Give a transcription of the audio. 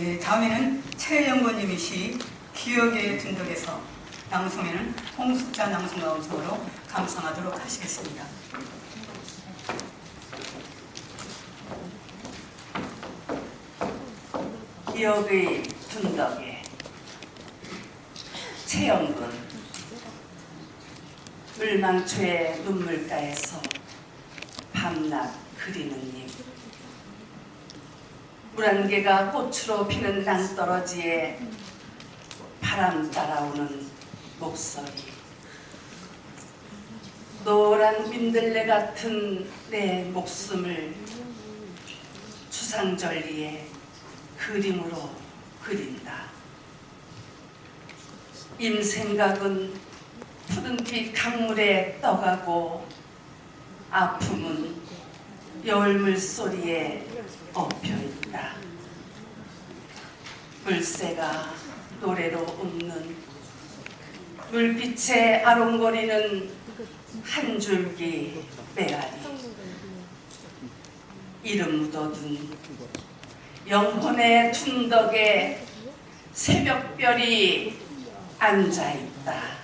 예, 다음에는 최영건님이 시 기억의 둔덕에서 낭송에는 홍숙자 낭송가우성으로 감상하도록 하시겠습니다. 기억의 둔덕에 최영근 물망초의 눈물가에서 밤낮 그리는 님 물안개가 꽃으로 피는 낭떠러지에 바람 따라오는 목소리 노란 민들레 같은 내 목숨을 추상절리에 그림으로 그린다. 임생각은 푸른빛 강물에 떠가고 아픔은 여울 물 소리에 엎여 있다. 물새가 노래로 웃는 물빛에 아롱거리는 한 줄기 메아리 이름 묻어둔 영혼의 둔덕에 새벽별이 앉아 있다.